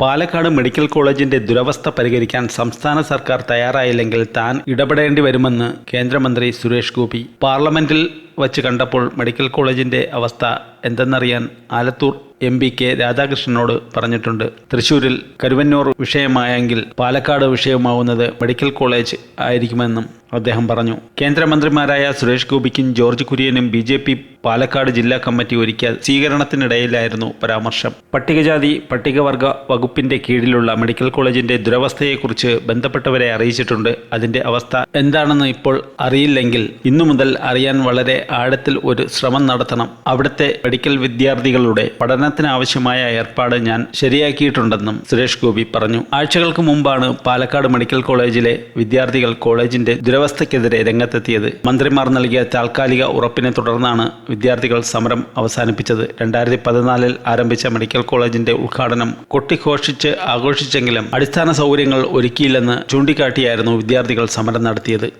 Palakkad medical കോളേജിന്റെ ദുരവസ്ഥ പരിഹരിക്കാൻ സംസ്ഥാന സർക്കാർ തയ്യാറായില്ലെങ്കിൽ താൻ ഇടപെടേണ്ടി വരുമെന്ന് കേന്ദ്രമന്ത്രി സുരേഷ് ഗോപി. പാർലമെന്റിൽ വച്ച് കണ്ടപ്പോൾ മെഡിക്കൽ കോളേജിന്റെ അവസ്ഥ എന്തെന്നറിയാൻ ആലത്തൂർ എം പി കെ രാധാകൃഷ്ണനോട് പറഞ്ഞിട്ടുണ്ട്. തൃശൂരിൽ കരുവന്നൂർ വിഷയമായെങ്കിൽ പാലക്കാട് വിഷയമാവുന്നത് മെഡിക്കൽ കോളേജ് ആയിരിക്കുമെന്നും അദ്ദേഹം പറഞ്ഞു. കേന്ദ്രമന്ത്രിമാരായ സുരേഷ് ഗോപിക്കും ജോർജ് കുര്യനും ബി ജെ പി പാലക്കാട് ജില്ലാ കമ്മിറ്റി ഒരുക്കിയ സ്വീകരണത്തിനിടയിലായിരുന്നു പരാമർശം. പട്ടികജാതി പട്ടികവർഗ വകുപ്പിന്റെ കീഴിലുള്ള മെഡിക്കൽ കോളേജിന്റെ ദുരവസ്ഥയെക്കുറിച്ച് ബന്ധപ്പെട്ടവരെ അറിയിച്ചിട്ടുണ്ട്. അതിന്റെ അവസ്ഥ എന്താണെന്ന് ഇപ്പോൾ അറിയില്ലെങ്കിൽ ഇന്നു മുതൽ അറിയാൻ വളരെ ആഴത്തിൽ ഒരു ശ്രമം നടത്തണം. അവിടുത്തെ മെഡിക്കൽ വിദ്യാർത്ഥികളുടെ പഠനത്തിനാവശ്യമായ ഏർപ്പാട് ഞാൻ ശരിയാക്കിയിട്ടുണ്ടെന്നും സുരേഷ് ഗോപി പറഞ്ഞു. ആഴ്ചകൾക്ക് മുമ്പാണ് പാലക്കാട് മെഡിക്കൽ കോളേജിലെ വിദ്യാർത്ഥികൾ കോളേജിന്റെ ദുരവസ്ഥയ്ക്കെതിരെ രംഗത്തെത്തിയത്. മന്ത്രിമാർ നൽകിയ താൽക്കാലിക ഉറപ്പിനെ തുടർന്നാണ് വിദ്യാർത്ഥികൾ സമരം അവസാനിപ്പിച്ചത്. രണ്ടായിരത്തി പതിനാലിൽ ആരംഭിച്ച മെഡിക്കൽ കോളേജിന്റെ ഉദ്ഘാടനം കൊട്ടിഘോഷിച്ച് ആഘോഷിച്ചെങ്കിലും അടിസ്ഥാന സൗകര്യങ്ങൾ ഒരുക്കിയില്ലെന്ന് ചൂണ്ടിക്കാട്ടിയായിരുന്നു വിദ്യാർത്ഥികൾ സമരം നടത്തിയത്.